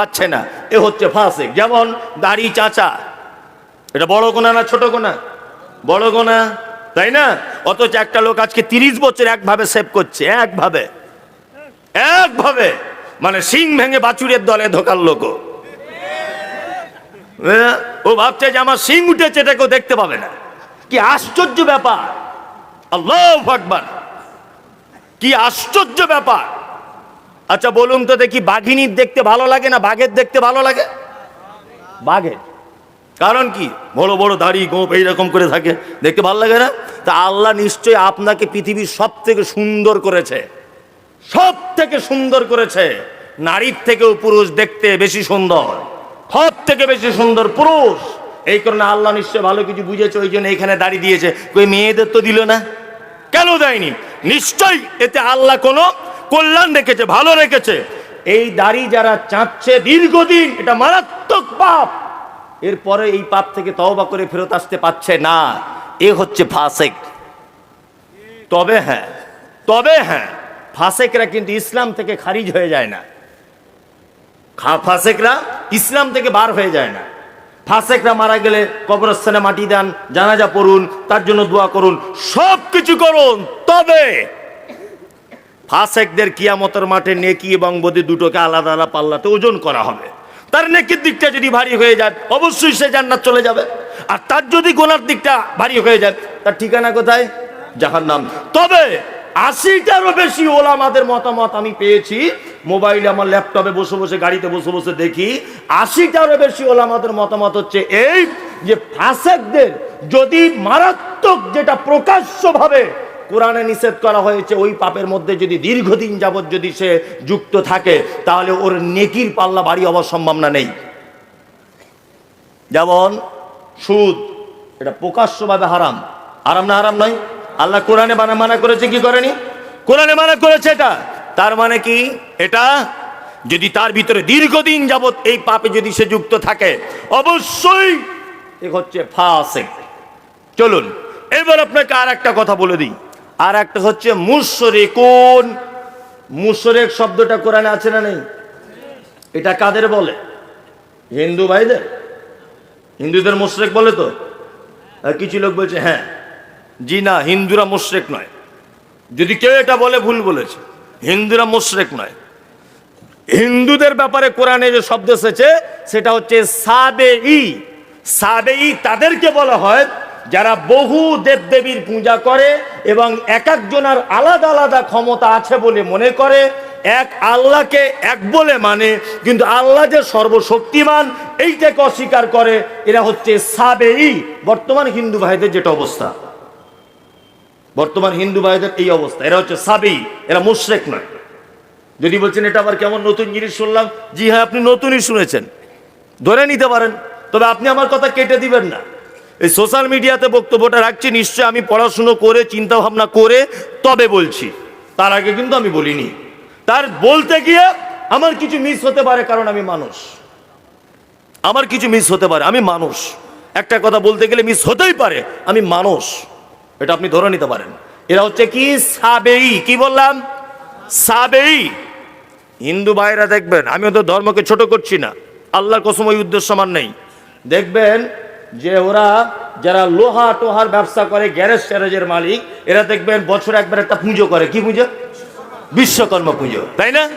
পাচ্ছে না। এ হচ্ছে ফাসেক। যেমন দাড়ি চাচা, এটা বড় গোনা না ছোট গোনা? বড় গোনা, তাই না? অথচ একটা লোক আজকে তিরিশ বছর একভাবে সেভ করছে, একভাবে। একভাবে। মানে সিং ভেঙে বাছুরের দলে ঢোকার লোক। ও। ভাবছে যে আমার সিং উঠেছে, এটা কেউ দেখতে পাবে না। কি আশ্চর্য ব্যাপার। আল্লাহ আকবার। কি আশ্চর্য ব্যাপার। আচ্ছা বলুন তো দেখি, বাঘিনীর দেখতে ভালো লাগে না বাঘের দেখতে ভালো লাগে? বাঘের? কারণ কি? বড় বড় দাড়ি গোপ এইরকম করে থাকে। দেখতে ভালো লাগে না? তা আল্লাহ নিশ্চয়ই আপনাকে পৃথিবীর সব থেকে সুন্দর করেছে। সব থেকে সুন্দর করেছে। নারীর থেকেও পুরুষ দেখতে বেশি সুন্দর। সব থেকে বেশি সুন্দর পুরুষ। এই কারণে আল্লাহ নিশ্চয় ভালো কিছু বুঝেছে, ওই জন্য এখানে দাঁড়িয়ে দিয়েছে। কই, মেয়েদের তো দিল না? কেন দেয়নি? নিশ্চয়ই এতে আল্লাহ কোনো কল্যাণ রেখেছে, ভালো রেখেছে। এই দাড়ি যারা চাচ্ছে দীর্ঘদিন, এটা মারাত্মক পাপ। এরপরে এই পাপ থেকে তওবা করে ফেরত আসতে পারছে না। এ হচ্ছে ফাসেক। তবে হ্যাঁ তবে হ্যাঁ ফাসেকরা কিন্তু ইসলাম থেকে খারিজ হয়ে যায় না। ফাসেকরা ইসলাম থেকে বার হয়ে যায় না। ফাসেকরা মারা গেলে কবরস্থানে মাটি দেন, জানাজা পড়ুন, তার জন্য দোয়া করুন সব কিছু করুন, তবে ফাসেকদের কিয়ামতের মাঠে নেকি এবং বদি দুটোকে আলাদা আলাদা পাল্লাতে ওজন করা হবে। তার নেকির দিকটা যদি ভারী হয়ে যায়, অবশ্যই সে জান্নাত চলে যাবে। আর তার যদি গোনার দিকটা ভারী হয়ে যায়, তার ঠিকানা কোথায়? যাহার নাম তবে আশিটারও বেশি ওলা ওলামাদের মতামত আমি পেয়েছি। মোবাইলে আমার ল্যাপটপে বসে বসে, গাড়িতে বসে বসে দেখি, আশিটারও বেশি ওলা ওলামাদের মতামত হচ্ছে এই যে ফাসেকদের যদি মারাত্মক যেটা প্রকাশ্যভাবে কোরআনে নিষেধ করা হয়েছে, ওই পাপের মধ্যে যদি দীর্ঘদিন যাবৎ যদি সে যুক্ত থাকে, তাহলে ওর নেকির পাল্লা বাড়ি হওয়ার সম্ভাবনা নেই। যেমন সুদ, এটা প্রকাশ্যভাবে হারাম। হারাম না হারাম নয়। আল্লাহ কোরআনে মানা মানা করেছে, কি করেনি? কোরআনে মানা করেছে এটা। তার মানে কি? এটা যদি তার ভিতরে দীর্ঘদিন যাবৎ এই পাপে যদি সে যুক্ত থাকে, অবশ্যই এ হচ্ছে ফাসেক। চলুন, এবার আপনাকে আর একটা কথা বলে দিই। আর একটা হচ্ছে মুশরিকুন। মুশরেক শব্দটা কোরআনে আছে না নেই? এটা কাদের বলে? হিন্দু ভাইদের? হিন্দুদের মুশরেক বলে তো? কিছু লোক বলছে হ্যাঁ। জি না, হিন্দুরা মুশরেক নয়। যদি কেউ এটা বলে, ভুল বলেছে। হিন্দুরা মুশরেক নয়। হিন্দুদের ব্যাপারে কোরআনে যে শব্দ এসেছে, সেটা হচ্ছে সাবে ই সাবে ই তাদেরকে বলা হয় যারা বহু দেবদেবীর পূজা করে এবং এক একজনের আলাদা আলাদা ক্ষমতা আছে বলে মনে করে, এক আল্লাহকে এক বলে মানে কিন্তু আল্লাহ যে সর্বশক্তিমান, এইটাকে অস্বীকার করে, এরা হচ্ছে সাবে ই বর্তমান হিন্দু ভাইদের যেটা অবস্থা? বর্তমান হিন্দু ভাইদের এই অবস্থা। এরা হচ্ছে সাবেই এরা মুশরেক নয়। যদি বলছেন এটা আবার কেমন নতুন জিনিস শুনলাম, জি হ্যাঁ আপনি নতুনই শুনেছেন। ধরে নিতে পারেন, তবে আপনি আমার কথা কেটে দিবেন না। এই সোশ্যাল মিডিয়াতে বক্তব্যটা রাখছি নিশ্চয় আমি পড়াশুনো করে চিন্তা ভাবনা করে তবে বলছি। তার আগে কিন্তু আমি বলিনি। তার বলতে গিয়ে আমার কিছু মিস হতে পারে কারণ আমি মানুষ। আমার কিছু মিস হতে পারে, আমি মানুষ। একটা কথা বলতে গেলে মিস হতেই পারে, আমি মানুষ। এটা আপনি ধরে নিতে পারেন। এরা হচ্ছে কি? সাবেই। কি বললাম? সাবেই। হিন্দু ভাইরা দেখবেন আমি ওদের ধর্মকে ছোট করছি না। আল্লাহর কসম, ওই উদ্দেশ্য আমার নেই। দেখবেন যে ওরা যারা লোহা টোহার ব্যবসা করে, গ্যারেজ ট্যারেজের মালিক, এরা দেখবেন বছরে একবার একটা পুজো করে। কি পুজো? বিশ্বকর্মা পুজো, তাই না?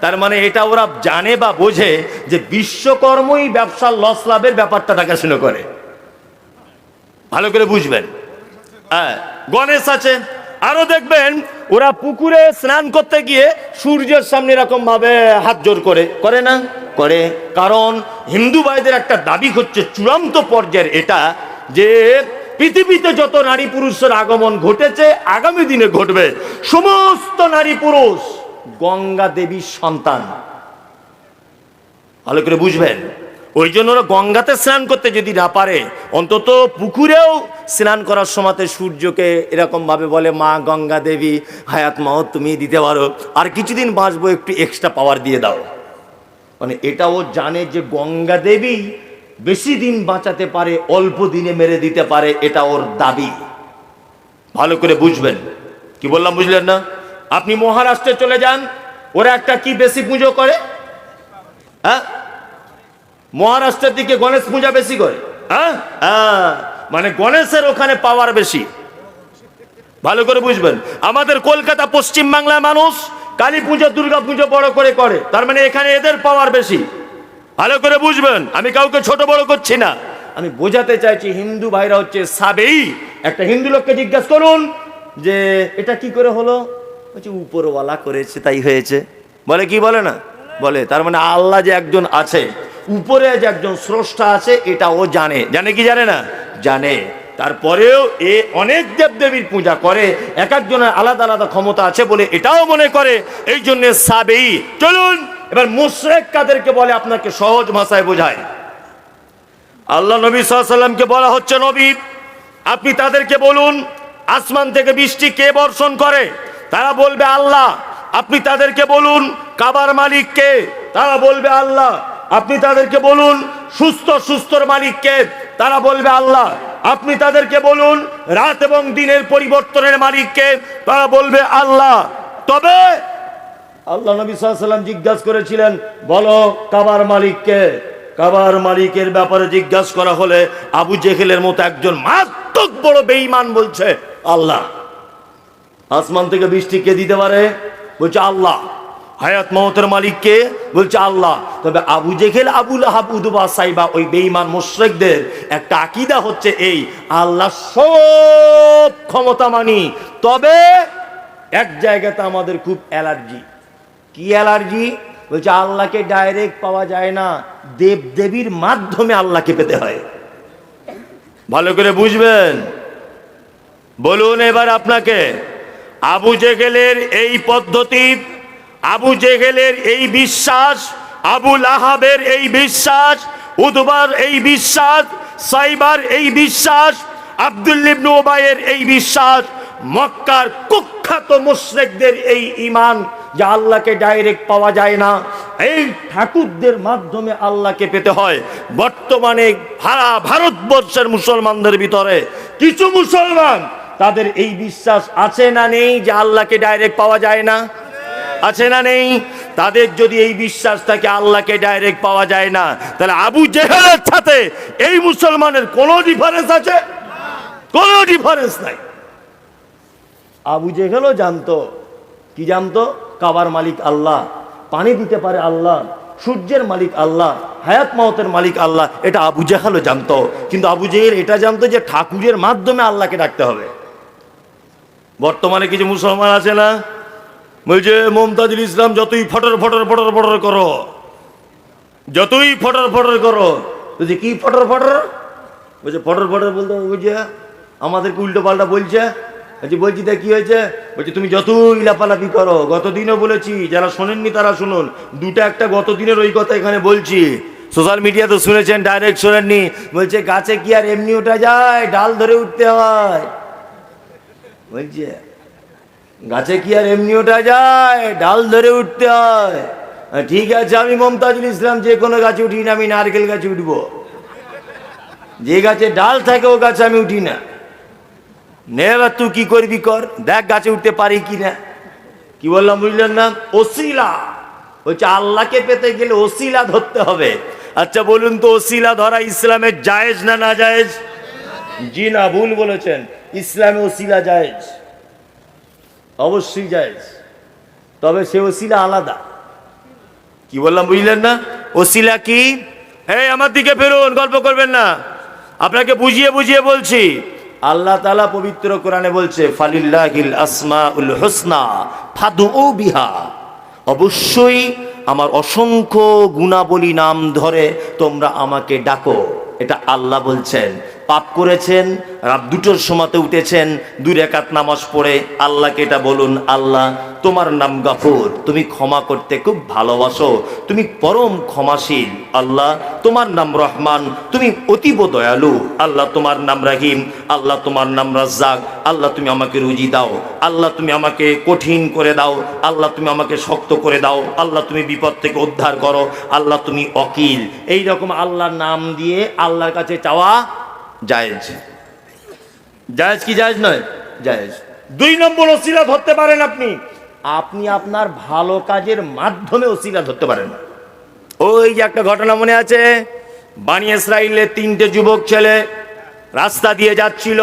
তার মানে এটা ওরা জানে বা বোঝে যে বিশ্বকর্মই ব্যবসার লস লাভের ব্যাপারটা দেখাশুনো করে। ভালো করে বুঝবেন। হ্যাঁ গণেশ আছে। আরও দেখবেন, ওরা পুকুরে স্নান করতে গিয়ে সূর্যের সামনে এরকম ভাবে হাত জোর করে। করে না? করে। কারণ হিন্দু ভাইদের একটা দাবি হচ্ছে, চূড়ান্ত পর্যায়ের এটা যে পৃথিবীতে যত নারী পুরুষের আগমন ঘটেছে, আগামী দিনে ঘটবে। সমস্ত নারী পুরুষ, গঙ্গা দেবীর সন্তান। ভালো করে বুঝবেন? ওই জন্য ওরা গঙ্গাতে স্নান করতে যদি না পারে, অন্তত পুকুরেও স্নান করার সময়তে সূর্যকে এরকম ভাবে বলে, মা গঙ্গা দেবী, হায়াত মাও তুমি দিতে পারো। আর কিছুদিন বাঁচবো, একটু এক্সট্রা পাওয়ার দিয়ে দাও। মানে এটাও জানে যে গঙ্গা দেবী বেশি দিন বাঁচাতে পারে, অল্প দিনে মেরে দিতে পারে, এটা ওর দাবি। ভালো করে বুঝবেন। কি বললাম, বুঝলেন না? আপনি মহারাষ্ট্রে চলে যান, ওরা একটা কি বেশি পুজো করে? হ্যাঁ? মহারাষ্ট্রের দিকে গণেশ পূজা বেশি করে। হ্যাঁ? হ্যাঁ মানে গণেশের ওখানে পাওয়ার বেশি। ভালো করে বুঝবেন। আমাদের কলকাতা পশ্চিম বাংলার মানুষ কালী পুজো দুর্গা পুজো বড় করে করে। তার মানে এখানে এদের পাওয়ার বেশি। ভালো করে বুঝবেন। আমি কাউকে ছোট বড় করছি না। আমি বোঝাতে চাইছি হিন্দু ভাইরা হচ্ছে সাবেই। একটা হিন্দু লোককে জিজ্ঞাসা করুন যে এটা কি করে হলো? বলছে উপরওয়ালা করেছে তাই হয়েছে। বলে কি বলে না? বলে তার মানে আল্লাহ যে একজন আছে উপরে যে একজন স্রষ্টা আছে এটা ও জানে। জানে কি জানে না? জানে। তারপরেও এ অনেক দেবদেবীর পূজা করে, এক একজনের আলাদা আলাদা ক্ষমতা আছে বলে এটাও মনে করে। এই জন্য সাবেই। চলুন, এবার মুশরেক কাদেরকে বলে আপনাকে সহজ ভাষায় বোঝায়। আল্লাহ নবী সাল্লামকে বলা হচ্ছে নবী। আপনি তাদেরকে বলুন, আসমান থেকে বৃষ্টি কে বর্ষণ করে? তারা বলবে আল্লাহ। আপনি তাদেরকে বলুন, কাবার মালিক কে? তারা বলবে আল্লাহ। আপনি তাদেরকে বলুন, সুস্থ, সুস্থর মালিক কে? তারা বলবে আল্লাহ। আপনি তাদেরকে বলুন, রাত এবং দিনের পরিবর্তনের মালিককে তারা বলবে আল্লাহ। তবে আল্লাহ নবী সাল্লাম জিজ্ঞাসা করেছিলেন, বলো, কাবার মালিককে কাবার মালিকের ব্যাপারে জিজ্ঞাসা করা হলে আবু জেহেলের মতো একজন মারাত্মক বড় বেঈমান বলছে, আল্লাহ। আসমান থেকে বৃষ্টি কে দিতে পারে? বলছে, আল্লাহ। হায়াত মহতের মালিককে বলছে, আল্লাহ, তবে আবু জেহেল আবুল আহাব উদুবা সাইবা ওই বেঈমান মুশরিকদের একটা আকীদা হচ্ছে এই, আল্লাহ সব ক্ষমতা মানি তবে এক জায়গাতে আমাদের খুব অ্যালার্জি। কি অ্যালার্জি? বলছে, আল্লাহকে ডাইরেক্ট পাওয়া যায় না দেব দেবীর মাধ্যমে আল্লাহকে পেতে হয়। ভালো করে বুঝবেন? বলুন এবার আপনাকে, আবু জেগেলের এই পদ্ধতি আবু জেগেলের এই বিশ্বাস আবুল আহাবের এই বিশ্বাস, উদবার এই বিশ্বাস, সাইবার এই বিশ্বাস আব্দুল্লিবনু এই বিশ্বাস, মক্কার কুখ্যাত মুশরিকদের এই ঈমান যে আল্লাহকে ডাইরেক্ট পাওয়া যায় না। এই ঠাকুরদের মাধ্যমে আল্লাহকে পেতে হয়। বর্তমানে ভাড়া ভারতবর্ষের মুসলমানদের ভিতরে কিছু মুসলমান তাদের এই বিশ্বাস আছে না নেই যে আল্লাহকে ডাইরেক্ট পাওয়া যায় না। আছে না নেই? তাদের যদি এই বিশ্বাস থাকে, আল্লাহকে ডাইরেক্ট পাওয়া যায় না, তাহলে আবু জেহেলের সাথে এই মুসলমানের কোনো ডিফারেন্স আছে? কোনো ডিফারেন্স নাই। আবু জেহেলও জানতো। কি জানতো? কাবার মালিক আল্লাহ, পানি দিতে পারে আল্লাহ, সূর্যের মালিক আল্লাহ, হায়াত মাহতের মালিক আল্লাহ, এটা আবু জেহালও জানতো। কিন্তু আবু জেহেল এটা জানতো যে ঠাকুরের মাধ্যমে আল্লাহকে ডাকতে হবে। বর্তমানে কিছু মুসলমান আছে না? বলছে মমতাজুল ইসলাম, যতই ফটর ফটর ফটর ফটর করো, যতই ফটর ফটর করো বলছে কি ফটর ফটর? বলছে ফটর ফটর বলতে বুঝছে আমাদেরকে উল্টো পাল্টা বলছে। বলছি বলছি তা কি হয়েছে? বলছি তুমি যতই লাপালাপি করো, গতদিনও বলেছি, যারা শোনেননি তারা শুনুন। দুটো একটা গত দিনের ওই কথা এখানে বলছি। সোশ্যাল মিডিয়াতে শুনেছেন, ডাইরেক্ট শোনেননি। বলছে গাছে কি আর এমনি ওঠা যায়? ডাল ধরে উঠতে হয়। বলছে গাছে কি আর এমনি ওঠা যায়? ডাল ধরে উঠতে হয়। ঠিক আছে, আমি মমতাজুল ইসলাম, যে কোনো গাছে উঠি না, আমি নারকেল গাছে উঠব। যে গাছে ডাল থাকে, ও গাছে আমি উঠি না। নে, এবার তুই কি করবি কর? দেখ গাছে উঠতে পারি কি না। কি বললাম, বুঝলেন না? ওসিলা। বলছে, আল্লাহকে পেতে গেলে ওসিলা ধরতে হবে। আচ্ছা বলুন তো, ওসিলা ধরা ইসলামের জায়েজ না না জায়েজ? জি না, ভুল বলেছেন। ইসলামে ওসিলা জায়েজ। অবশ্যই জায়েজ। তবে সে ওসিলা আলাদা। কি বললাম বুঝলেন না? ওসিলা কি? এই আমার দিকে ফেরুন গল্প করবেন না। আপনাকে বুঝিয়ে বুঝিয়ে বলছি। আল্লাহ তালা পবিত্র কোরআনে বলছে ফালিল্লাহিল আসমা উল হোসনা ফাদু ও বিহা। অবশ্যই আমার অসংখ্য গুণাবলী নাম ধরে তোমরা আমাকে ডাকো। এটা আল্লাহ বলছেন। পাপ করেছেন, রাত দুটোর সময়তে উঠেছেন, দুই রেখাত নামাজ পড়ে, আল্লাহকে এটা বলুন, আল্লাহ, তোমার নাম গাফুর, তুমি ক্ষমা করতে খুব ভালোবাসো, তুমি পরম ক্ষমাশীল, আল্লাহ, তোমার নাম রহমান, তুমি অতীব দয়ালু, আল্লাহ তোমার নাম রাহিম, আল্লাহ তোমার নাম রাজ্জাক, আল্লাহ তুমি আমাকে রুজি দাও, আল্লাহ তুমি আমাকে কঠিন করে দাও, আল্লাহ তুমি আমাকে শক্ত করে দাও, আল্লাহ তুমি বিপদ থেকে উদ্ধার করো, আল্লাহ তুমি অকিল। এই রকম আল্লাহর নাম দিয়ে আল্লাহর কাছে চাওয়া জায়েজ। জায়েজ কি জায়েজ নয়? জায়েজ। দুই নম্বর ওসিলা ধরতে পারেন আপনি। আপনি আপনার ভালো কাজের মাধ্যমে ওসিলা ধরতে পারেন। ওই যে একটা ঘটনা মনে আছে বানি ইসরায়েলের তিনটে যুবক ছেলে রাস্তা দিয়ে যাচ্ছিল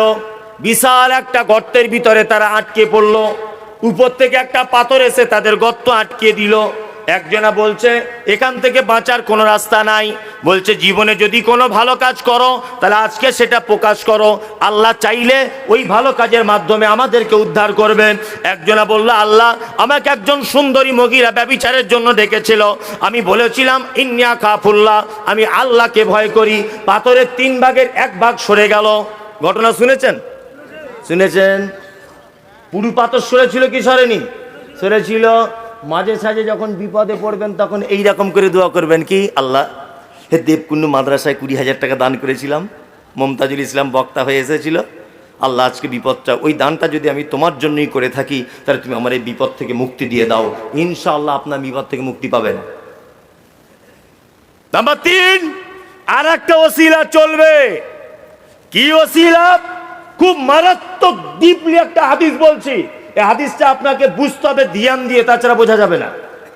বিশাল একটা গর্তের ভিতরে তারা আটকে পড়ল উপর থেকে একটা পাথর এসে তাদের গর্ত আটকে দিল। একজনা বলছে, এখান থেকে বাঁচার কোনো রাস্তা নাই। বলছে, জীবনে যদি কোনো ভালো কাজ করো, তাহলে আজকে সেটা প্রকাশ করো। আল্লাহ চাইলে ওই ভালো কাজের মাধ্যমে আমাদেরকে উদ্ধার করবেন একজনা বলল, আল্লাহ আমাকে একজন সুন্দরী মহিলা ব্যবিচারের জন্য ডেকেছিল। আমি বলেছিলাম, ইন্নিয়া কাফুল্লাহ, আমি আল্লাহকে ভয় করি। পাথরের তিন ভাগের এক ভাগ সরে গেল। ঘটনা শুনেছেন? শুনেছেন। পুরু পাথর সরেছিল কি সরেনি? সরেছিল মাঝে সাঝে যখন বিপদে পড়বেন, তখন এই রকম করে দোয়া করবেন কি, আল্লাহ, হে দেবকুণ্ড মাদ্রাসায় কুড়ি হাজার টাকা দান করেছিলাম, মমতাজুল ইসলাম বক্তা হয়ে এসেছিল। আল্লাহ, আজকে বিপদটা, ওই দানটা যদি আমি তোমার জন্যই করে থাকি, তাহলে তুমি আমার এই বিপদ থেকে মুক্তি দিয়ে দাও। ইনশাআল্লাহ আপনার বিপদ থেকে মুক্তি পাবেন। নাম্বার তিন আর একটা ওসিলা চলবে। কি ওসিলা? খুব মারাত্মক ডিপলি একটা হাদিস বলছি। এই হাদিসটা আপনাকে বুঝতে হবে, ধ্যান দিয়ে, তাছাড়া বোঝা যাবে না।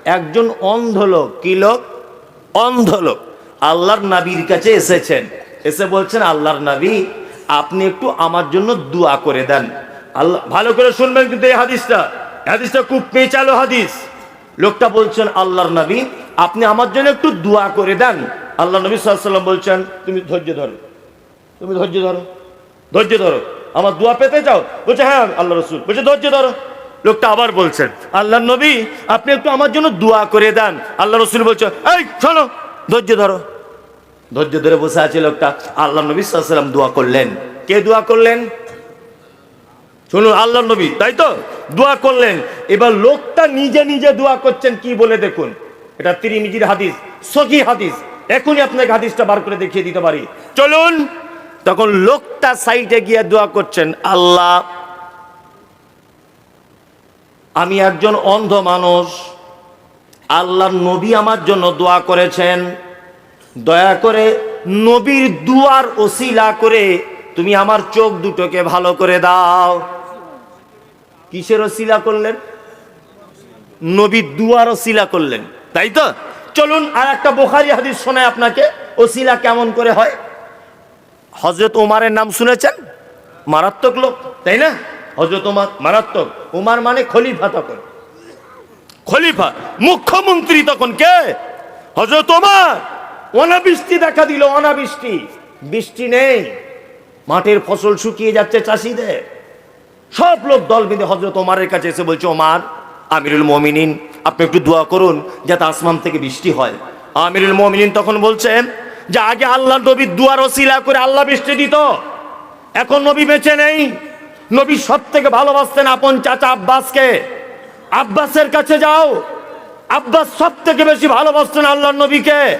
একজন অন্ধ লোক, কি লোক? অন্ধ লোক। আল্লাহর নাবির কাছে এসেছেন। এসে বলছেন, আল্লাহর নাবি, আপনি একটু আমার জন্য দোয়া করে দেন। আল্লাহ, ভালো করে শুনবেন কিন্তু এই হাদিসটা। হাদিসটা খুব পেঁচালো হাদিস। লোকটা বলছেন, আল্লাহর নবী, আপনি আমার জন্য একটু দোয়া করে দেন। আল্লাহ নবী সাল্লাম বলছেন, তুমি ধৈর্য ধরো। তুমি ধৈর্য ধরো। ধৈর্য ধরো। আমার দোয়া পেতে চাও? বলছে হ্যাঁ আল্লাহ রসুল। বলছে ধৈর্য ধরো। লোকটা আবার বলছেন আল্লাহ নবী আপনি একটু আমার জন্য দোয়া করে দেন। আল্লাহ রসুল বলছে এই শোনো ধৈর্য ধরো। ধৈর্য ধরে বসে আছে লোকটা। আল্লাহ নবী সাল্লাম দোয়া করলেন। কে দোয়া করলেন? শুনুন আল্লাহ নবী তাই তো? দোয়া করলেন। এবার লোকটা নিজে নিজে দোয়া করছেন কি বলে দেখুন। এটা তিরিমিজির হাদিস সহি হাদিস। এখনই আপনাকে হাদিসটা বার করে দেখিয়ে দিতে পারি। চলুন। তখন লোকটা সাইডে গিয়ে দোয়া করছেন, আল্লাহ, আমি একজন অন্ধ মানুষ। আল্লাহর নবী আমার জন্য দোয়া করেছেন। দয়া করে নবীর দুয়ার ওসিলা করে তুমি আমার চোখ দুটোকে ভালো করে দাও। কিসের ওসিলা করলেন? নবীর দুয়ার ওসিলা করলেন। তাই তো? চলুন আর একটা বোখারি হাদিস শোনায় আপনাকে। ওসিলা কেমন করে হয়? হজরত ওমারের নাম শুনেছেন? মারাত্মক লোক, তাই না? হজরত ওমার মারাত্মক। উমার মানে খলিফা তখন। খলিফা, মুখ্যমন্ত্রী তখন কে? হজরত ওমার অনাবৃষ্টি দেখা দিল, অনাবৃষ্টি। বৃষ্টি নেই। মাঠের ফসল শুকিয়ে যাচ্ছে চাষিদের। সব লোক দল বেঁধে হজরত ওমারের কাছে এসে বলছে ওমার আমিরুল মমিনিন, আপনি একটু দোয়া করুন যাতে আসমান থেকে বৃষ্টি হয়। আমিরুল মমিনিন তখন বলছেন যে আগে আল্লাহ নবীর দুয়ার ওসিলা করে আল্লাহ বৃষ্টি দিত। এখন নবী বেঁচে নেই। নবী সব থেকে ভালোবাসতেন আপন চাচা আব্বাসকে। আব্বাসের কাছে যাও। আব্বাস সব থেকে বেশি ভালোবাসতেন আল্লাহ নবীকে।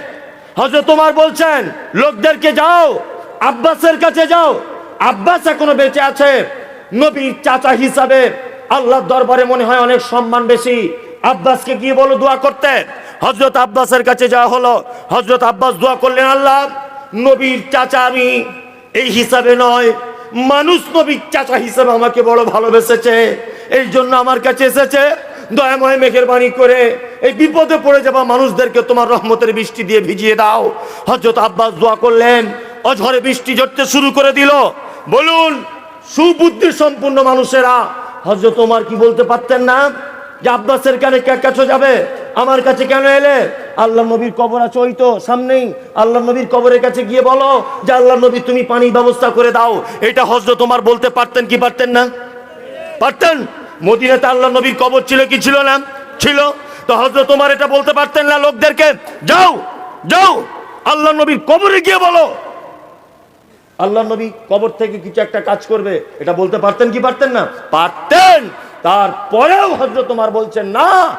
হজরত তোমার বলছেন, লোকদেরকে যাও, আব্বাসের কাছে যাও। আব্বাস এখনও বেঁচে আছে। নবীর চাচা হিসাবে আল্লাহর দরবারে মনে হয় অনেক সম্মান বেশি। আব্বাসকে গিয়ে বলো, দোয়া করতে হজরত আব্বাসের কাছে যাওয়া হলো। হজরত আব্বাস দোয়া করলেন, আল্লাহ, নবীর চাচা আমি এই হিসাবে নয়, মানুষ নবীর চাচা হিসাবে আমাকে বড় ভালোবেসেছে, এই জন্য আমার কাছে এসেছে। দয়াময় মেঘের বাণী করে এই বিপদে পড়ে যাওয়া মানুষদেরকে তোমার রহমতের বৃষ্টি দিয়ে ভিজিয়ে দাও। হজরত আব্বাস দোয়া করলেন, অঝরে বৃষ্টি ঝরতে শুরু করে দিল। বলুন, সুবুদ্ধি সম্পূর্ণ মানুষেরা হজরত তোমার কি বলতে পারতেন না? যে আব্বাসের কানে কাছে যাবে? আমার কাছে কেন এলে? আল্লাহ নবীর কবর আছে ওই তো সামনেই। আল্লাহ নবীর কবরের কাছে গিয়ে বলো যে আল্লাহ নবী তুমি পানির ব্যবস্থা করে দাও। এটা হজরত তোমার বলতে পারতেন কি পারতেন না? পারতেন? মদিনাতে আল্লাহ নবীর কবর ছিল কি ছিল না? ছিল। তো হজরত তোমার এটা বলতে পারতেন না লোকদেরকে? যাও যাও। আল্লাহ নবীর কবরে গিয়ে বলো। আল্লাহ নবী কবর থেকে কিছু একটা কাজ করবে। এটা বলতে পারতেন কি পারতেন না? পারতেন। তারপরেও হজরত তোমার বলছেন, না,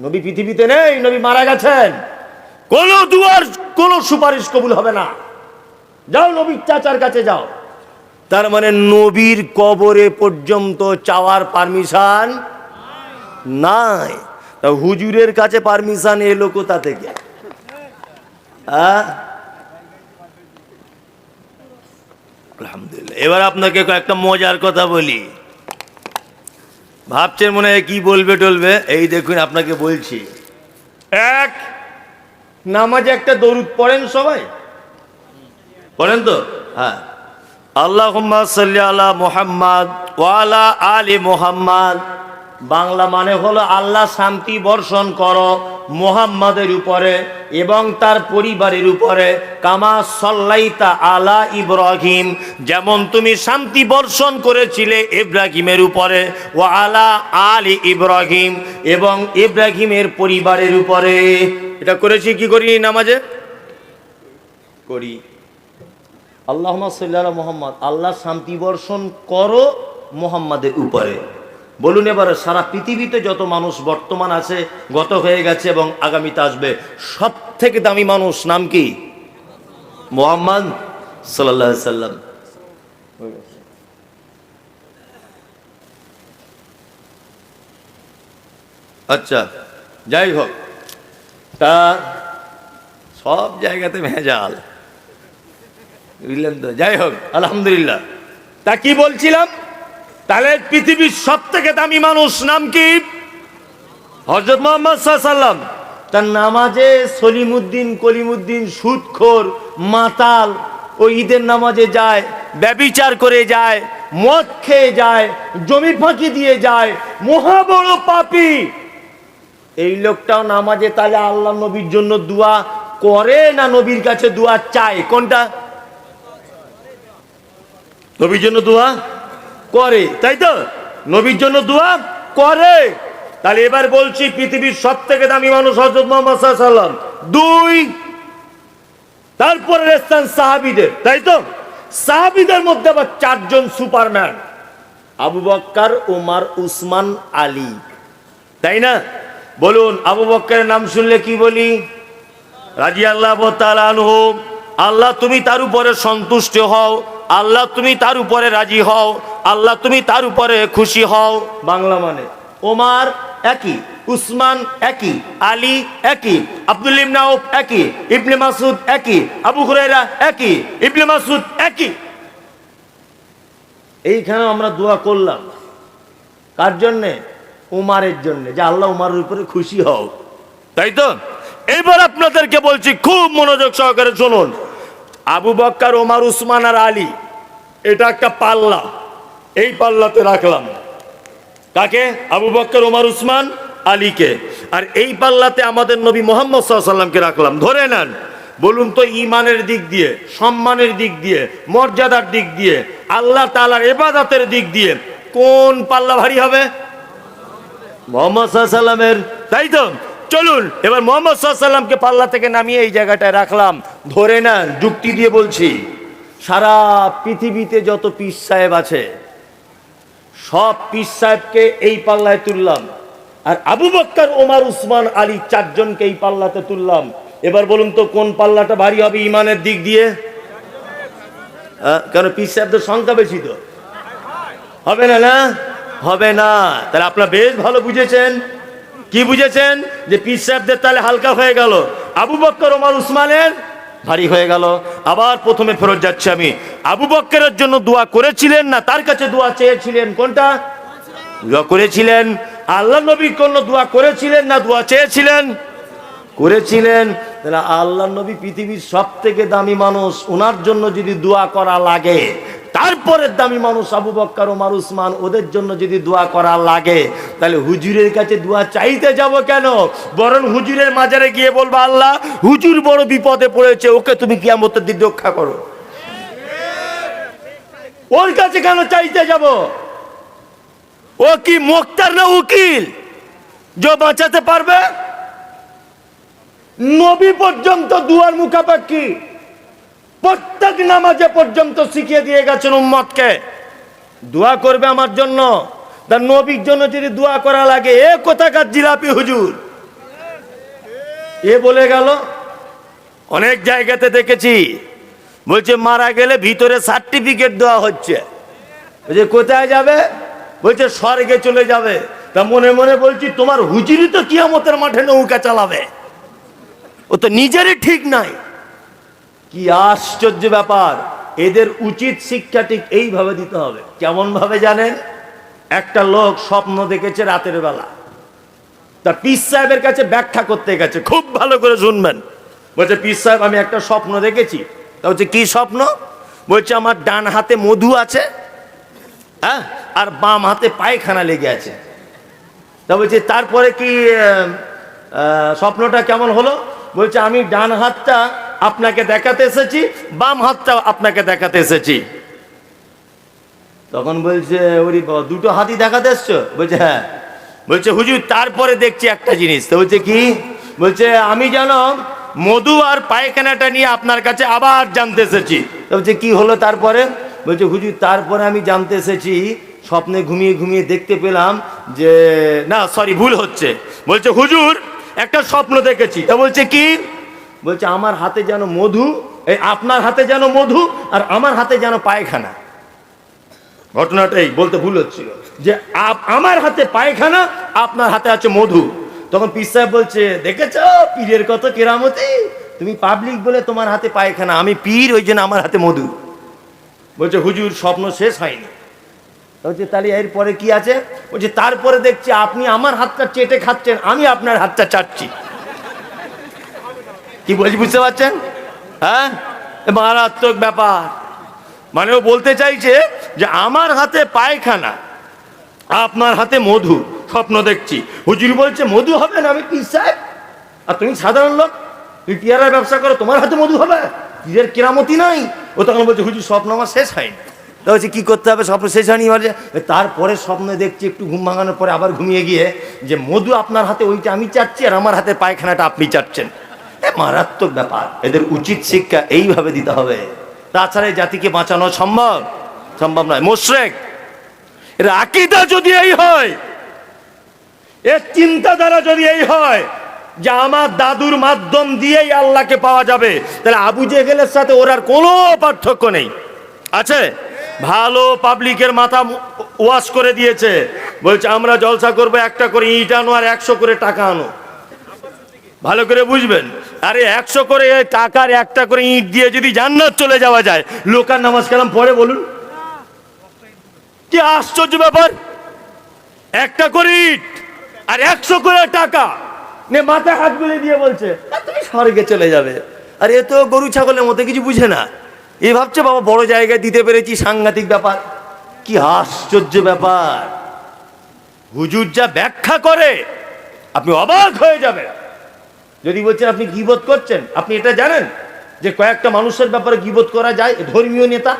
নবী পৃথিবীতে নেই, নবী মারা গেছেন। কোন দুয়ার, কোন সুপারিশ কবুল হবে না। যাও নবীর চাচার কাছে যাও। তার মানে নবীর কবরে পর্যন্ত চাওয়ার পারমিশন নাই। তা হুজুরের কাছে পারমিশন এলো কোথা থেকে? হ্যাঁ? আলহামদুলিল্লাহ। এবার আপনাকে কয়েকটা মজার কথা বলি। ভাবছেন মনে হয় কি বলবে টলবে? এই দেখুন আপনাকে বলছি। এক নামাজে একটা দরুদ পড়েন সবাই? পড়েন তো? হ্যাঁ। আল্লাহ সাল্লি আলা মুহাম্মদ ওয়ালা আলী মোহাম্মদ। বাংলা মানে হলো আল্লাহ শান্তি বর্ষণ করো। মুহাম্মাদের উপরে এবং তার পরিবারের উপরে। কামা সল্লাইতা আলা ইব্রাহিম, যেমন তুমি শান্তি বর্ষণ করেছিলে ইব্রাহিমের উপরে ও আলা আলী ইব্রাহিম এবং ইব্রাহিমের পরিবারের উপরে। এটা করেছি কি করি নামাজে? করি। আল্লাহ সাল্লাহ মোহাম্মদ, আল্লাহ শান্তি বর্ষণ করো মোহাম্মদের উপরে। বলুন এবারে, সারা পৃথিবীতে যত মানুষ বর্তমান আছে, গত হয়ে গেছে এবং আগামীতে আসবে সব থেকে দামি মানুষ নাম কি? মোহাম্মদ সাল্লাম। আচ্ছা যাই হোক, তা সব জায়গাতে ভেজাল। বুঝলেন তো? যাই হোক, আলহামদুলিল্লাহ। তা কি বলছিলাম? তাহলে পৃথিবীর সব থেকে দামি মানুষ নাম কি? হজরত মোহাম্মদ সাল্লাম তার নামাজে সলিমুদ্দিন, কলিমুদ্দিন, সুদখোর, মাতাল ও ঈদের নামাজে যায়, ব্যবিচার করে যায়, মদ খেয়ে যায়, জমি ফাঁকি দিয়ে যায়, মহা বড় পাপী। এই লোকটাও নামাজে তাহলে আল্লাহ নবীর জন্য দোয়া করে না নবীর কাছে দোয়া চায়? কোনটা? নবীর জন্য দোয়া? করে, তাই তো? নবীর জন্য দোয়া করে। তাহলে এবার বলছি পৃথিবীর সব থেকে দামি মানুষ হজরত মোহাম্মদ সাল্লাম দুই। তারপরে স্থান সাহাবিদের, তাই তো? সাহাবিদের মধ্যে আবার চারজন সুপারম্যান, আবু বক্কার ওমার উসমান, আলী। তাই না? বলুন, আবু বক্করের নাম শুনলে কি বলি? রাজি আল্লাহ আল্লাহ তুমি তার উপরে সন্তুষ্ট হও, আল্লাহ তুমি তার উপরে রাজি হও আল্লাহ তুমি তার উপরে খুশি হও। বাংলা মানে ওমার একই, উসমান একই, আলী একই, আব্দুল ইবনাউফ একই, ইবনে মাসুদ একই, আবু হুরাইরা একই, ইবনে মাসুদ একই। এইখানে আমরা দোয়া করলাম। কার জন্যে? উমারের জন্য, যে আল্লাহ উমারের উপরে খুশি হও। তাই তো? এবার আপনাদেরকে বলছি, খুব মনোযোগ সহকারে শুনুন। আবু বক্কার, ওমার, উসমান আর আলী, এটা একটা পাল্লা। এই পাল্লাতে রাখলাম। কাকে? আবু বক্কর ওমার উসমান, আলীকে। আর এই পাল্লাতে আমাদের নবী মোহাম্মদ সাল্লামকে রাখলাম। ধরে নেন, বলুন তো ইমানের দিক দিয়ে, সম্মানের দিক দিয়ে, মর্যাদার দিক দিয়ে, আল্লাহ তালার এবাদাতের দিক দিয়ে কোন পাল্লা ভারী হবে? মোহাম্মদ সাল্লামের তাই তো? চলুন, এবার মোহাম্মদ সাল্লামকে পাল্লা থেকে নামিয়ে এই জায়গাটায় রাখলাম। ধরে নেন, যুক্তি দিয়ে বলছি, সারা পৃথিবীতে যত পীর সাহেব আছে সব পীর সাহেবকে এই পাল্লায় তুললাম। আর আবু বক্কর, ওমার, উসমান, আলী চারজনকে এই পাল্লাতে তুললাম। এবার বলুন তো, কোন পাল্লাটা ভারী হবে ইমানের দিক দিয়ে? কেন পীর সাহেবদের সংখ্যা বেশি তো? হবে না না? হবে না। তাহলে আপনার বেশ ভালো বুঝেছেন। কি বুঝেছেন? যে পীর সাহেবদের তাহলে হালকা হয়ে গেল। আবু বক্কর, ওমার, উসমানের ভারী হয়ে গেল। আবার প্রথমে ফেরত যাচ্ছি আমি। আবু বক্করের জন্য দোয়া করেছিলেন না? তার কাছে দোয়া চেয়েছিলেন কোনটা? দোয়া করেছিলেন। আল্লাহ নবীর কোন দোয়া করেছিলেন না দোয়া চেয়েছিলেন? করেছিলেন। তাহলে আল্লাহ নবী পৃথিবীর সব থেকে দামি মানুষ ওনার জন্য যদি দোয়া করা লাগে, তারপরের দামি মানুষ আবু বক্কর ওমার উসমান, ওদের জন্য যদি দোয়া করা লাগে, তাহলে হুজুরের কাছে দোয়া চাইতে যাব কেন? বরং হুজুরের মাজারে গিয়ে বলব, আল্লাহ, হুজুর বড় বিপদে পড়েছে, ওকে তুমি কিয়ামতের দিন রক্ষা করো। ওর কাছে কেন চাইতে যাব? ও কি মোক্তার না উকিল? যে বাঁচাতে পারবে? নবী পর্যন্ত দুয়ার মুখাপাক্ষি প্রত্যেক নামাজে পর্যন্ত শিখিয়ে দিয়ে গেছেন উম্মতকে। দোয়া করবে আমার জন্য। তার নবীর জন্য যদি দোয়া করা লাগে, এ কোথাকার জিলাপি হুজুর? এ বলে গেল, অনেক জায়গাতে দেখেছি। বলছে, মারা গেলে ভিতরে সার্টিফিকেট দেওয়া হচ্ছে। বলছে, কোথায় যাবে? বলছে, স্বর্গে চলে যাবে। তা মনে মনে বলছি, তোমার হুজুরি তো কিয়ামতের মাঠে নৌকা চালাবে। ও তো নিজেরই ঠিক নাই। কি আশ্চর্য ব্যাপার। এদের উচিত শিক্ষা ঠিক এইভাবে দিতে হবে। কেমন ভাবে জানেন? একটা লোক স্বপ্ন দেখেছে রাতের বেলা। তা পিস সাহেবের কাছে ব্যাখ্যা করতে গেছে। খুব ভালো করে শুনবেন। বলছে পিস সাহেব, আমি একটা স্বপ্ন দেখেছি। তা বলছে, কি স্বপ্ন? বলছে, আমার ডান হাতে মধু আছে হ্যাঁ আর বাম হাতে পায়খানা লেগে আছে। তা বলছে, তারপরে কি স্বপ্নটা কেমন হলো? বলছে, আমি ডান হাতটা আপনাকে দেখাতে এসেছি, বাম হাতটা আপনাকে দেখাতে এসেছি। তখন বলছে, ওরি দুটো হাতি দেখাতে এসছো? বলছে হ্যাঁ। বলছে, হুজুর, তারপরে দেখছি একটা জিনিস। তো বলছে, কি? বলছে, আমি যেন মধু আর পায়খানাটা নিয়ে আপনার কাছে আবার জানতে এসেছি। বলছে, কি হলো তারপরে? বলছে, হুজুর, তারপরে আমি জানতে এসেছি, স্বপ্নে ঘুমিয়ে ঘুমিয়ে দেখতে পেলাম যে, না, সরি, ভুল হচ্ছে। বলছে, হুজুর, একটা স্বপ্ন দেখেছি। তা বলছে, কি? বলছে, আমার হাতে যেন মধু, এই আপনার হাতে যেন মধু আর আমার হাতে যেন পায়খানা। ঘটনাটাই বলতে ভুল হচ্ছিল। যে আমার হাতে পায়খানা, আপনার হাতে আছে মধু। তখন পীর সাহেব বলছে, দেখেছ পীরের কত কেরামতি? তুমি পাবলিক বলে তোমার হাতে পায়খানা, আমি পীর, ওই জন্য আমার হাতে মধু। বলছে, হুজুর, স্বপ্ন শেষ হয়নি। বলছে, তাহলে এর পরে কি আছে? বলছে, তারপরে দেখছি আপনি আমার হাতটা চেটে খাচ্ছেন, আমি আপনার হাতটা চাটছি। কি বলছি, বুঝতে পারছেন? হ্যাঁ? মারাত্মক ব্যাপার। মানে ও বলতে চাইছে যে, আমার হাতে পায়খানা, আপনার হাতে মধু। স্বপ্ন দেখছি। হুজুর বলছে, মধু হবে না। আমি পীর সাহেব? আর তুমি সাধারণ লোক? তুমি পিয়ারার ব্যবসা করো, তোমার হাতে মধু হবে? পীরের কেরামতি নাই। ও তখন বলছে, হুজুর, স্বপ্ন আমার শেষ হয়নি। তা বলছে, কী করতে হবে? স্বপ্ন শেষ হয়নি। বলছে তারপরে স্বপ্নে দেখছি, একটু ঘুম ভাঙানোর পরে আবার ঘুমিয়ে গিয়ে, যে মধু আপনার হাতে, ওইটা আমি চাচ্ছি, আর আমার হাতে পায়খানাটা আপনি চাচ্ছেন। এ মারাত্মক ব্যাপার। এদের উচিত শিক্ষা এইভাবে দিতে হবে। তাছাড়া জাতিকে বাঁচানো সম্ভব। সম্ভব নয়। মোশরেক, এর আকিদা যদি এই হয় এর চিন্তাধারা যদি এই হয় যে আমার দাদুর মাধ্যম দিয়েই আল্লাহকে পাওয়া যাবে, তাহলে আবু জেহেলের সাথে ওর আর কোনো পার্থক্য নেই। আছে? ভালো পাবলিকের মাথা ওয়াশ করে দিয়েছে। বলছে, আমরা জলসা করব, একটা করে ইট আনো আর একশো করে টাকা আনো। ভালো করে বুঝবেন? আরে একশো করে টাকার একটা করে ইট দিয়ে যদি জান্নাত চলে যাওয়া যায়, লোকার নামাজ কালাম পরে বলুন। কি আশ্চর্য ব্যাপার? একটা করে ইট। আর একশো করে টাকা। নে মাথায় হাত বুলিয়ে দিয়ে বলছে, "আর তুমি স্বর্গে চলে যাবে। আর এ তো গরু ছাগলের মতো কিছু বুঝে না। এ ভাবছে, বাবা, বড় জায়গায় দিতে পেরেছি, সাংঘাতিক ব্যাপার। কি আশ্চর্য ব্যাপার। হুজুর যা ব্যাখ্যা করে, আপনি অবাক হয়ে যাবেন। যদি বলছেন, আপনি গিবোধ করছেন? আপনি এটা জানেন? যে কয়েকটা মানুষের ব্যাপারে গিবোধ করা যায়, ধর্মীয় নেতা?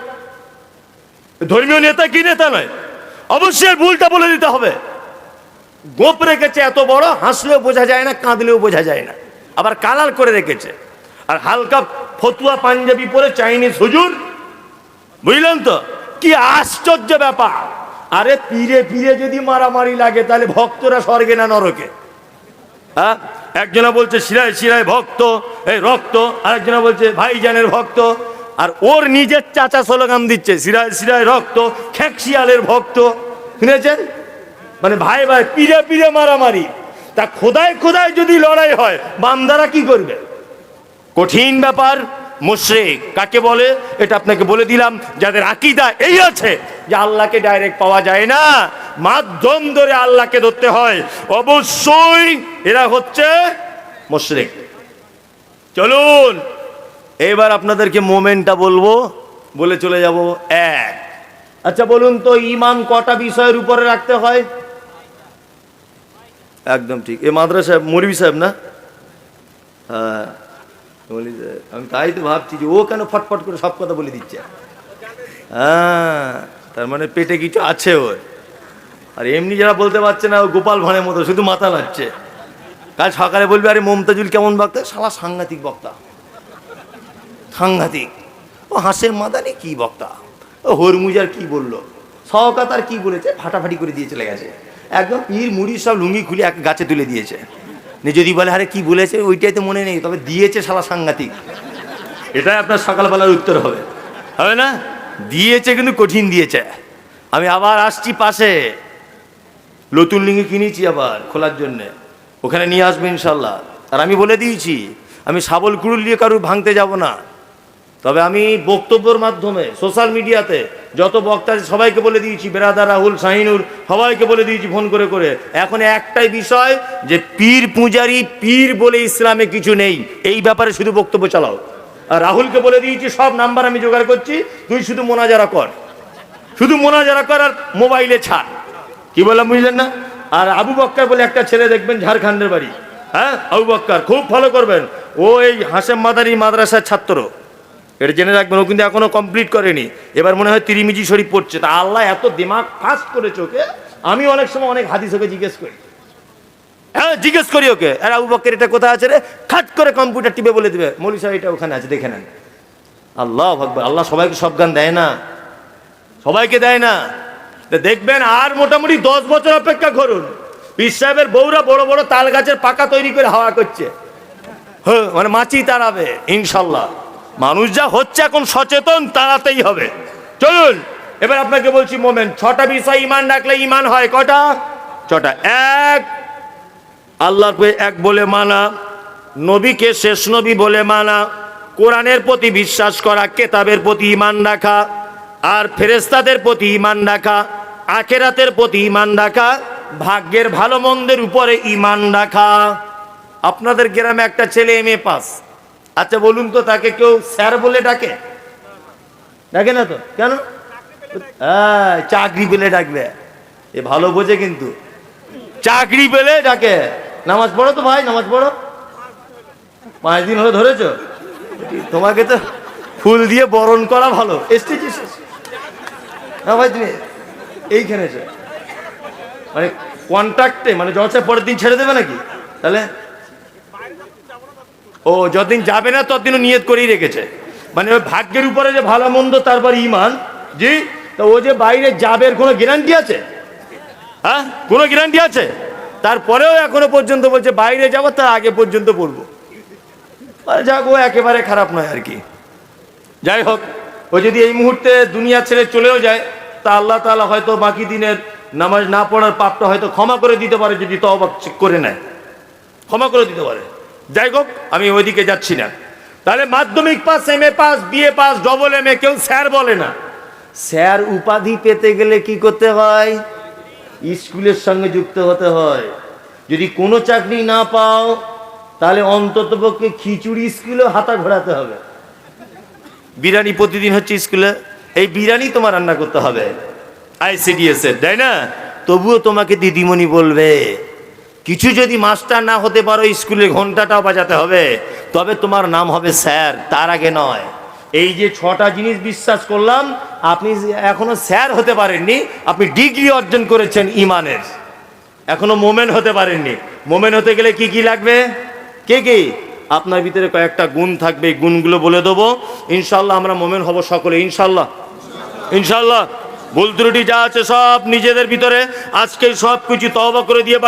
ধর্মীয় নেতা কি নেতা নয়? অবশ্যই ভুলটা বলে দিতে হবে। গোপ রেখেছে এত বড়, হাসলেও বোঝা যায় না, কাঁদলেও বোঝা যায় না। আবার কালার করে রেখেছে। আর হালকা ফতুয়া পাঞ্জাবি পরে চাইনিজ হুজুর, বুঝলেন তো? কি আশ্চর্য ব্যাপার। আরে পীরে পীরে যদি মারামারি লাগে, তাহলে ভক্তরা স্বর্গে না নরকে? হ্যাঁ? একজনা বলছে শিরায় শিরায় ভক্ত, এই রক্ত। আরেকজনা বলছে, ভাইজানের ভক্ত। আর ওর নিজের চাচা স্লোগান দিচ্ছে শিরায় শিরায় রক্ত খ্যাকশিয়ালের ভক্ত। শুনেছেন? মানে ভাই ভাই, পিড়ে পিড়ে মারামারি। তা খোদায় খোদায় যদি লড়াই হয়, বান্দারা কি করবে? কঠিন ব্যাপার, মুশরিক। কাকে বলে? এটা আপনাকে বলে দিলাম, যাদের আকিদা এই আছে যে আল্লাহকে ডাইরেক্ট পাওয়া যায় না, মাধ্যম ধরে আল্লাহকে ধরতে হয়। অবশ্যই এরা হচ্ছে মুশরিক। চলুন, এবার আপনাদেরকে মোমেন্টটা বলব, বলে চলে যাব এক। আচ্ছা বলুন তো ইমান কটা বিষয়ের উপরে রাখতে হয়? একদম ঠিক। এ মাদ্রাসা মরবি সাহেব না? হ্যাঁ বলি আমি তাই তো ভাবছি যে ও কেন ফটফট করে সব কথা বলে দিচ্ছে? হ্যাঁ তার মানে পেটে কিছু আছে ওর। আর এমনি যারা বলতে পারছে না, ও গোপাল ভাঁড়ের মতো, শুধু মাথা নাড়ছে। কাল সকালে বলবে, আরে মমতাজুল কেমন বক্তা? সালা সাংঘাতিক বক্তা। সাংঘাতিক। ও হাসের মাদানি কি বক্তা? ও হরমুজার কি বলল? সহকাত আর কি বলেছে? ফাটাফাটি করে দিয়ে চলে গেছে। একদম পীর মুড়ি সব লুঙ্গি খুলে এক গাছে তুলে দিয়েছে। যদি বলে, আরে কি বলেছে? ওইটাই তো মনে নেই। তবে দিয়েছে শালা সাংঘাতিক। এটাই আপনার সকালবেলার উত্তর হবে। হবে না? দিয়েছে কিন্তু কঠিন দিয়েছে। আমি আবার আসছি পাশে। নতুন লিঙ্গি কিনেছি আবার খোলার জন্যে। ওখানে নিয়ে আসবে ইনশাল্লাহ। আর আমি বলে দিয়েছি, আমি শাবল কুড়ুল নিয়ে কারুর ভাঙতে যাব না। তবে আমি বক্তব্যের মাধ্যমে সোশ্যাল মিডিয়াতে যত বক্তা সবাইকে বলে দিয়েছি বেরাদা রাহুল, শাহিনুর, সবাইকে বলে দিয়েছি ফোন করে করে। এখন একটাই বিষয় যে, পীর পূজারি, পীর বলে ইসলামে কিছু নেই। এই ব্যাপারে শুধু বক্তব্য চালাও। আর রাহুলকে বলে দিয়েছি, সব নাম্বার আমি জোগাড় করছি, তুই শুধু মোনাজারা কর। শুধু মোনাজারা কর আর মোবাইলে ছাড়। কি বললাম, বুঝলেন না? আর আবু বক্কর বলে একটা ছেলে দেখবেন, ঝাড়খণ্ডের বাড়ি। হ্যাঁ? আবু বক্কর, খুব ফলো করবেন। ও এই হাসেম মাদারি মাদ্রাসার ছাত্র। এটা জেনে রাখবেন, ও কিন্তু এখনও কমপ্লিট করেনি। এবার মনে হয় তিরিমিজি শরীফ পড়ছে। তা আল্লাহ এত দিমাগ ফাস্ট করেছে ওকে, আমি অনেক সময় অনেক হাদিস ওকে জিজ্ঞেস করি। হ্যাঁ জিজ্ঞেস করি ওকে, আর আবু বক্কর এটা কোথায় আছে রে? খাট করে কম্পিউটার টিপে বলে দিবে, মৌলী সাহেব, এটা ওখানে আছে, দেখে নেন। আল্লাহ ভগবান আল্লাহ সবাইকে সব গান দেয় না? সবাইকে দেয় না? দেখবেন আর মোটামুটি দশ বছর অপেক্ষা করুন। পীর সাহেবের বউরা বড় বড় তাল গাছের পাকা তৈরি করে হাওয়া করছে। হ্যাঁ মানে মাছি তাড়াবে, ইনশাল্লাহ। মানুষ যা হচ্ছে এখন সচেতন তাড়াতেই হবে। চলুন, এবার আপনাকে বলছি মোমেন ছটা বিষয় ইমান রাখলে ইমান হয় কটা ছটা। এক, আল্লাহর প্রতি এক বলে মানা, নবীকে শেষ নবী বলে মানা, কোরআনের প্রতি বিশ্বাস করা, কেতাবের প্রতি ইমান রাখা, আর ফেরেস্তাদের প্রতি ইমান রাখা, আখেরাতের প্রতি ইমান রাখা, ভাগ্যের ভালো মন্দের উপরে ইমান রাখা। আপনাদের গ্রামে একটা ছেলে এম এ পাস। আচ্ছা বলুন তো তাকে কেউ স্যার বলে ডাকে? ডাকে না তো? কেন? হ্যাঁ, চাকরি পেলে ডাকবে। এ ভালো বোঝে কিন্তু। চাকরি পেলে ডাকে। নামাজ পড়ো তো ভাই নামাজ পড়ো। পাঁচ দিন হলে ধরেছো? তোমাকে তো ফুল দিয়ে বরণ করা ভালো। এসেছি না ভাই তুমি এইখানে মানে কন্ট্রাক্টে মানে জলসা পরের দিন ছেড়ে দেবে নাকি? তাহলে ও যতদিন যাবে না, ততদিনও নিয়ত করেই রেখেছে। মানে ওই ভাগ্যের উপরে যে ভালো মন্দ তারপর ইমান জি? তো ও যে বাইরে যাবে কোনো গ্যারান্টি আছে? হ্যাঁ? কোনো গ্যারান্টি আছে? তারপরেও এখনও পর্যন্ত বলছে, বাইরে যাব, তার আগে পর্যন্ত পড়ব। যাক, ও একেবারে খারাপ নয় আর কি। যাই হোক, ও যদি এই মুহূর্তে দুনিয়া ছেড়ে চলেও যায়, তা আল্লাহ তাআলা হয়তো বাকি দিনের নামাজ না পড়ার পাপটা হয়তো ক্ষমা করে দিতে পারে, যদি তওবা করে নেয়। ক্ষমা করে দিতে পারে। যাই হোক আমি ওইদিকে যাচ্ছি না। তাহলে মাধ্যমিক pass M A pass BA pass double M A কেউ স্যার বলে না। স্যার উপাধি পেতে গেলে কি করতে হয়? স্কুলের সঙ্গে যুক্ত হতে হয়। যদি কোনো চাকরি না পাও তাহলে অন্ততপক্ষে খিচুড়ি স্কুলে হাতা ঘোরাতে হবে। বিরিয়ানি প্রতিদিন হচ্ছে স্কুলে। এই বিরিয়ানি তোমার রান্না করতে হবে। আইসিডিএস এর তাই না? তবুও তোমাকে দিদিমণি বলবে। কিছু যদি মাস্টার না হতে পারো স্কুলে ঘন্টাটাও বাজাতে হবে। তবে তোমার নাম হবে স্যার, তার আগে নয়। এই যে ছটা জিনিস বিশ্বাস করলাম, আপনি এখনও স্যার হতে পারেননি, আপনি ডিগ্রি অর্জন করেছেন ইমানের। এখনও মোমেন হতে পারেননি। মোমেন হতে গেলে কি কি লাগবে? কে কি? আপনার ভিতরে কয়েকটা গুণ থাকবে, এই গুণগুলো বলে দেবো। ইনশাল্লাহ আমরা মোমেন হব সকলে ইনশাল্লাহ ইনশাল্লাহ ভুল ত্রুটি যা আছে সব নিজেদের ভিতরে। আজকে সব কিছু তহবা করে দিয়ে